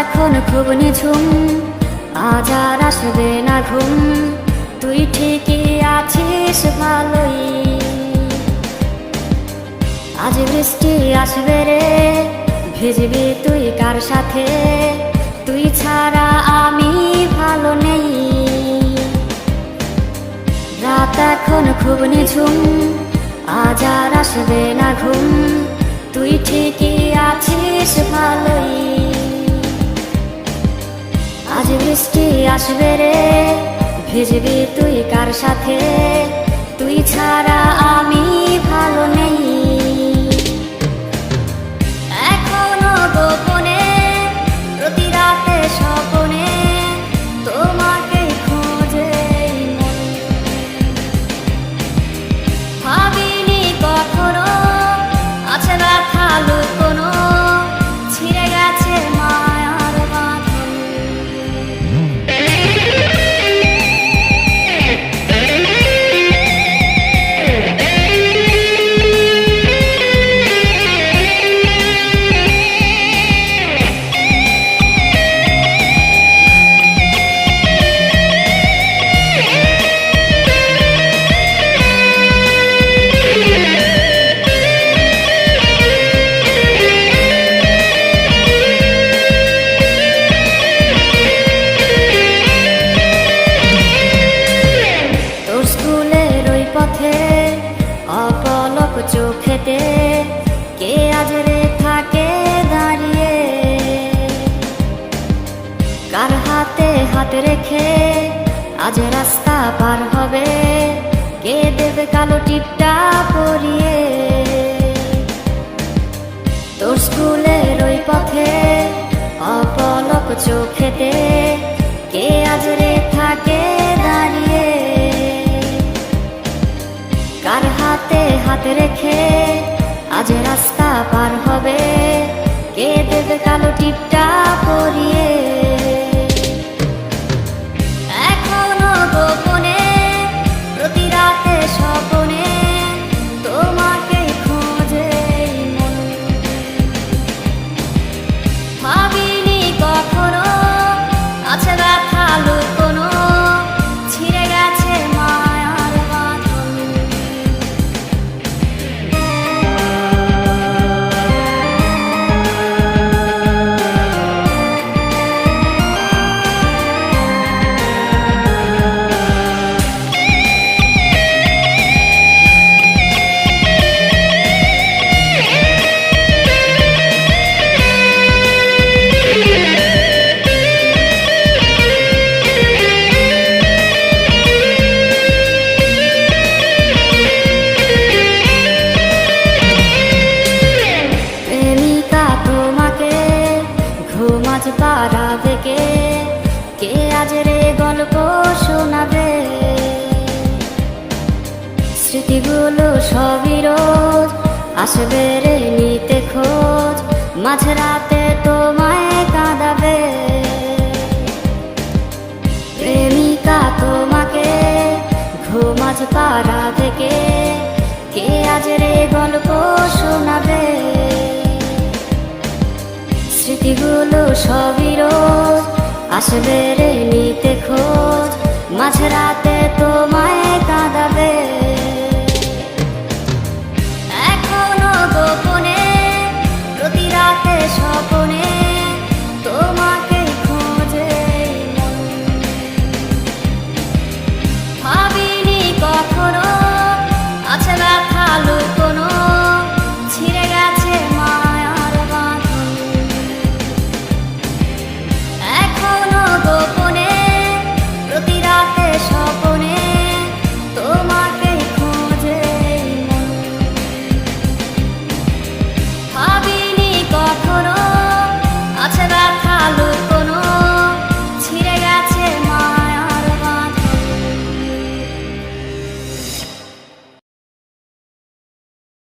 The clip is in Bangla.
এখন খুব নিঝুম। আজ আর আসবে না ঘুম। তুই ঠিকই আছিস, ভালোই। আজ বৃষ্টি আসবে রে, ভিজবি তুই কার সাথে? তুই ছাড়া আমি ভালো নেই। রাত এখন খুব নিঝুম, আজ আর আসবে না ঘুম। আসবে রে ভিজবি তুই কার সাথে? পার হবে। কে দেবে কালো টিপটা পরিয়ে? তোর স্কুলের ওই পথে অপলক চোখেতে কে আজ রে থাকে দাঁড়িয়ে? কার হাতে হাত রেখে আজ রাস্তা পার হবে? কে দেবে কালো টিপটা পাড়া থেকে কে আজ রে গল্প শোনাবে? স্মৃতিগুলো সবই রোজ আসবে রে নিতে খোঁজ, মাঝরাতে তোমায় কাঁদাবে। প্রেমিকা তোমাকে ঘুমাজ পাড়া থেকে কে আজ রে গল্প শোনাবে? স্মৃতিগুলো সবই রোজ আসবে রে নিতে খোঁজ। মাঝরাতে তোমায় কাঁদাবে।